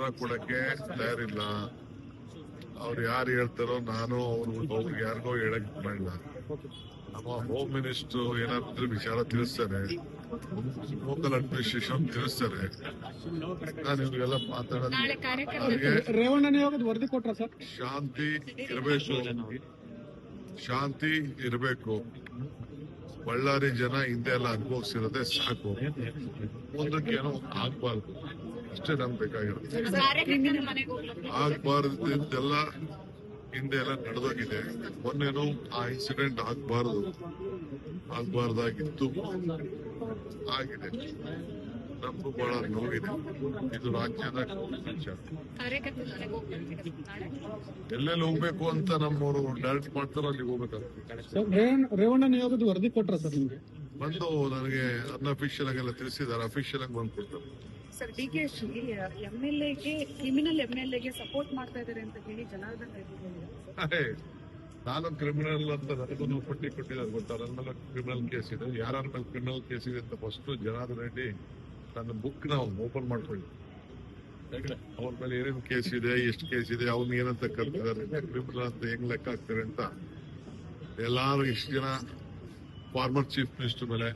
ಉತ್ತರ ಕೊಡಕ್ಕೆ ತಯಾರಿಲ್ಲ. ಅವ್ರು ಯಾರು ಹೇಳ್ತಾರೋ ನಾನು ಅವ್ರು ಅವ್ರಿಗೆ ಯಾರಿಗೋ ಹೇಳಕ್ ಮಾಡಿಲ್ಲ ನಮ್ಮ ಹೋಮ್ ಮಿನಿಸ್ಟರ್ ಏನಾದ್ರು ವಿಚಾರ ತಿಳಿಸ್ತಾರೆ. ಲೋಕಲ್ ಅಡ್ಮಿನಿಸ್ಟ್ರೇಷನ್ ತಿಳಿಸ್ತಾರೆ. ನಾನು ಇವ್ರಿಗೆಲ್ಲ ಮಾತಾಡೋದು ನಾಳೆ ಕಾರ್ಯಕ್ರಮ ಅವ್ರಿಗೆ ರೇವಣ್ಣ ನಿಯೋಗದ ಕೊಟ್ರ ಸರ್? ಶಾಂತಿ ಇರಬೇಕು. ಶಾಂತಿ ಇರಬೇಕು. ಬಳ್ಳಾರಿ ಜನ ಹಿಂದೆ ಎಲ್ಲ ಅನುಭವಿಸಿರೋದೇ ಸಾಕು. ಮುಂದಕ್ಕೆ ಏನೋ ಆಗ್ಬಾರ್ದು. ಅಷ್ಟೇ ನಮ್ಗೆ ಬೇಕಾಗಿರೋದು. ಆಗ್ಬಾರ್ದಿದ್ದೆಲ್ಲ ಹಿಂದೆ ಎಲ್ಲ ನಡೆದೋಗಿದೆ. ಮೊನ್ನೆನೂ ಆ ಇನ್ಸಿಡೆಂಟ್ ಆಗ್ಬಾರ್ದು. ಆಗ್ಬಾರ್ದಾಗಿತ್ತು. ಆಗಿದೆ. ನಮಗೂ ಬಹಳ ನೋವಿದೆ. ಇದು ರಾಜ್ಯದ ವಿಚಾರ. ಎಲ್ಲೆಲ್ಲಿ ಹೋಗ್ಬೇಕು ಅಂತ ನಮ್ಮವರು ಡೈರೆಕ್ಟ್ ಮಾಡ್ತಾರೋ ಅಲ್ಲಿಗೆ ಹೋಗ್ಬೇಕಾಗ್ತದೆ ಸರ್ ರೇವಣ್ಣ ರೇವಣ್ಣ ನಿಯೋಗದ ವರದಿ ಕೊಟ್ರ ಸರ್ ನಿಮ್ಗೆ? ಬಂದು ನನಗೆ ಅನ್ಅಫಿಷಿಯಲ್ ಆಗೆಲ್ಲ ತಿಳಿಸಿದ್ದಾರೆ. ಅಫಿಷಿಯಲ್ ಆಗಿ ಬಂದು ಕೊಡ್ತಾರೆ sir, D K Shi L ಎಗೆ ಕ್ರಿಮಿನಲ್ ಎಂ ಎಲ್ ಎಗೆ ಸಪೋರ್ಟ್ ಮಾಡ್ತಾ ಇದ್ದಾರೆ ಅಂತ ಹೇಳಿ ಜನಾರ್ದನ್ ನಾನು ಕ್ರಿಮಿನಲ್ ಅಂತ ನನಗೂ ಪಟ್ಟಿ ಕೊಟ್ಟಿದ್ದಾರೆ ಗೊತ್ತಾ? ನನ್ನ ಮೇಲೆ ಕ್ರಿಮಿನಲ್ ಕೇಸ್ ಇದೆ. ಯಾರ ಮೇಲೆ ಕ್ರಿಮಿನಲ್ ಕೇಸ್ ಇದೆ ಅಂತ ಫಸ್ಟ್ ಜನಾರ್ದನ್ ರೆಡ್ಡಿ ತನ್ನ ಬುಕ್ನ ಓಪನ್ ಮಾಡ್ಕೊಳ್ಳಿ. ಅವ್ರ ಮೇಲೆ ಏನೇನು ಕೇಸ್ ಇದೆ, ಎಷ್ಟು ಕೇಸ್ ಇದೆ, ಅವ್ನ ಏನಂತ ಕರ್ತಿದ್ದಾರೆ ಕ್ರಿಮಿನಲ್ ಅಂತ ಹೆಂಗ್ ಲೆಕ್ಕ ಹಾಕ್ತಾರೆ ಅಂತ ಎಲ್ಲಾರು ಇಷ್ಟು ಜನ ಫಾರ್ಮರ್ ಚೀಫ್ ಮಿನಿಸ್ಟರ್ ಮೇಲೆ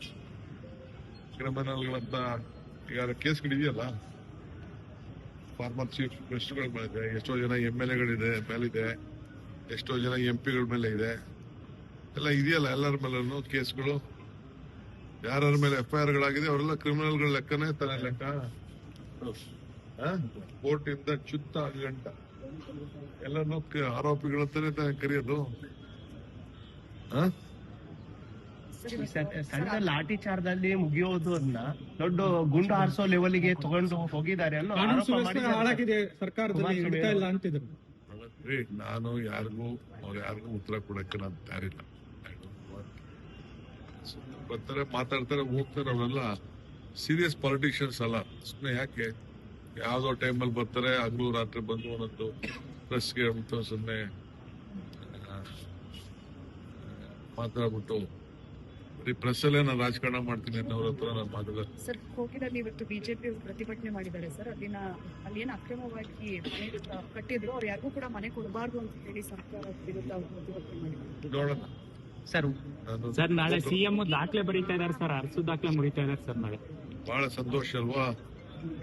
ಕ್ರಿಮಿನಲ್ಗಳಂತ ಈಗ ಕೇಸ್ಗಳಿದೆಯಲ್ಲ ಫಾರ್ಮರ್ ಚೀಫ್ ಮಿನಿಸ್ಟರ್ಗಳ ಮೇಲೆ ಎಷ್ಟೋ ಜನ ಎಂ ಎಲ್ ಎಗಳಿದೆ, ಮೇಲಿದೆ, ಎಷ್ಟೋ ಜನ ಎಂ ಪಿಗಳ ಮೇಲೆ ಇದೆ. ಎಲ್ಲ ಇದೆಯಲ್ಲ ಎಲ್ಲರ ಮೇಲೂ ಕೇಸ್ಗಳು? ಯಾರ್ಯಾರ ಮೇಲೆ ಎಫ್ ಐ ಆರ್ ಗಳಾಗಿದೆ ಅವರೆಲ್ಲ ಕ್ರಿಮಿನಲ್ಗಳ ಲೆಕ್ಕನೇ ತಲೆ ಲೆಕ್ಕ? ಕೋರ್ಟ್ ಇಂದ ಚುತ್ತ ಗಂಟ. ಎಲ್ಲರನ್ನೂ ಕ- ಆರೋಪಿಗಳಂತಾನೆ ತಾನೇ ಕರೆಯೋದು? ಆ? ಸಣ್ಣ ಲಾಠಿ ಚಾರ್ಜಲ್ಲಿ ಮುಗಿಯೋದು ಅದನ್ನ ದೊಡ್ಡ ಗುಂಡು ಹಾರಿಸೋ ಲೆವೆಲ್ಗೆ ತಗೊಂಡು ಹೋಗಿದ್ದಾರೆ ಅನ್ನೋ ಆರೋಪ ಸುವ್ಯವಸ್ಥೆ ಸರ್ಕಾರದಲ್ಲಿ ಕುಮಾರಸ್ವಾಮಿ ಇಲ್ಲ ಅಂತಿದ್ರು. ನಾನು ಯಾರಿಗೂ ಅವ್ರು ಯಾರಿಗೂ ಉತ್ತರ ಕೊಡಕ್ಕೆ ನಾನು ತಯಾರಿಲ್ಲ. ಸುಮ್ನೆ ಬರ್ತಾರೆ ಮಾತಾಡ್ತಾರೆ ಹೋಗ್ತಾರೆ ಅವರೆಲ್ಲ. ಸೀರಿಯಸ್ ಪಾಲಿಟಿಷಿಯನ್ಸ್ ಅಲ್ಲ. ಸುಮ್ಮನೆ ಯಾಕೆ? ಯಾವ್ದೋ ಟೈಮಲ್ಲಿ ಬರ್ತಾರೆ ಹಗಲು ರಾತ್ರಿ ಬಂದು ಒಂದೊಂದು ಪ್ರೆಸ್ಗೆ ಸುಮ್ಮನೆ ಮಾತಾಡ್ಬಿಟ್ಟು ಬರೀ ಪ್ರೆಸ್ಸಲ್ಲೇ ನಾನು ರಾಜಕಾರಣ ಮಾಡ್ತೀನಿ ಅನ್ನೋರ ಹತ್ರ ನಾನು ಮಾತಾಡ ಸರ್ ಕೋಕಿದಲ್ಲಿ ಇವತ್ತು ಬಿಜೆಪಿ ಪ್ರತಿಭಟನೆ ಮಾಡಿದ್ದಾರೆ. ಸರ್ ಅಲ್ಲಿನ ಅಲ್ಲಿ ಏನು ಅಕ್ರಮವಾಗಿ ಮನೆ ಕಟ್ಟಿದ್ರು ಅವ್ರು ಯಾರಿಗೂ ಕೂಡ ಮನೆ ಕೊಡಬಾರ್ದು ಅಂತ ಹೇಳಿ ಸರ್ಕಾರ ವಿರುದ್ಧ ಅವ್ರು ಪ್ರತಿಭಟನೆ ಮಾಡಿದ್ದಾರೆ. ನೋಡೋಣ. ಸರ್ ನಾನು ಸರ್ ನಾಳೆ ಸಿಎಂ ದಾಖಲೆ ಬರೀತಾ ಇದಾರೆ ಸರ್ ಅರ್ಸು ದಾಖಲೆ ಮುರಿತಾ ಇದಾರೆ ಸರ್ ನಾಳೆ. ಬಹಳ ಸಂತೋಷ ಅಲ್ವಾ?